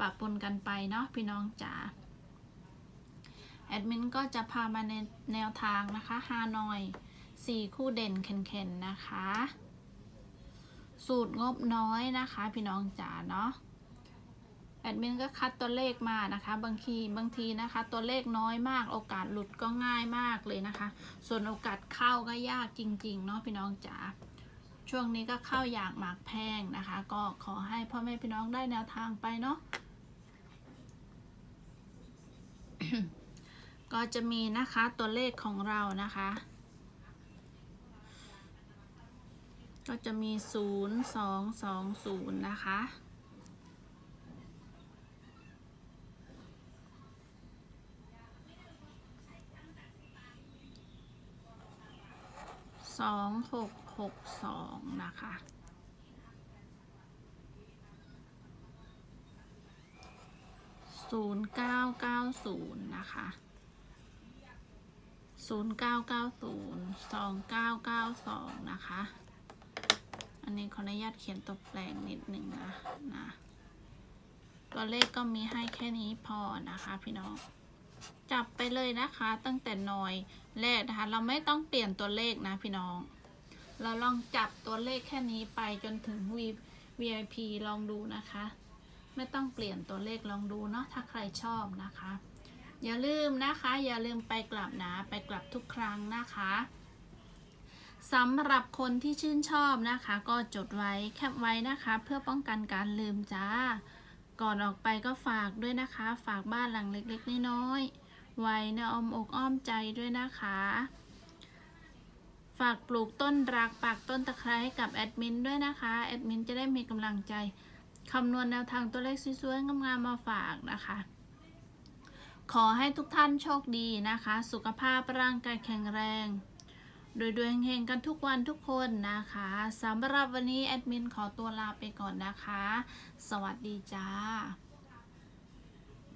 ปะปนกันไปเนาะพี่น้องจ๋าแอดมินก็จะพามาในแนวทางนะคะฮานอย 4 คู่เด่นเข็นๆนะคะ สูตรงบน้อยนะคะ พี่น้องจ๋าเนาะแอดมินก็คัดตัวเลขมานะคะ บางทีบางทีนะคะ ตัวเลขน้อยมาก โอกาสหลุดก็ง่ายมากเลยนะคะ ส่วนโอกาสเข้าก็ยากจริง ๆ เนาะพี่น้องจ๋าช่วงนี้ก็เข้าอยางหมากแพงนะคะ ก็ขอให้พ่อแม่พี่น้องได้แนวทางไปเนาะ ก็จะมีนะคะตัวเลขของเรานะคะ ก็จะมี 0 2 2 0 นะคะ สองหกหกสองนะคะศูนย์เก้าเก้าศูนย์นะคะ ศูนย์เก้าเก้าศูนย์สองเก้าเก้าสองนะคะ อันนี้ขออนุญาตเขียนตัวแปลงนิดหนึ่งนะนะ ตัวเลขก็มีให้แค่นี้พอนะคะพี่น้อง จับไปเลยนะคะตั้งแต่หน่อยแรกนะคะ เราไม่ต้องเปลี่ยนตัวเลขนะพี่น้อง เราลองจับตัวเลขแค่นี้ไปจนถึง VIP ลองดูนะคะ ไม่ต้องเปลี่ยนตัวเลขลองดูเนาะถ้าใครชอบนะคะ อย่าลืมนะคะ อย่าลืมไปกลับนะ ไปกลับทุกครั้งนะคะสำหรับคนที่ชื่นชอบนะคะ ก็จดไว้แคปไว้นะคะ เพื่อป้องกันการลืมจ้า ก่อนออกไปก็ฝากด้วยนะคะ ฝากบ้านหลังเล็กๆน้อยๆไว้ในอ้อมอกอ้อมใจด้วยนะคะ ฝากปลูกต้นรักปากต้นตะไคร้ให้กับแอดมินด้วยนะคะแอดมินจะได้มีกำลังใจคำนวณแนวทางตัวเลขสวยๆงามๆมาฝากนะคะ ขอให้ทุกท่านโชคดีนะคะ สุขภาพร่างกายแข็งแรงโดยดวงเฮงกันทุกวันทุกคนนะคะสำหรับวันนี้แอดมินขอตัวลาไปก่อนนะคะ สวัสดีจ้า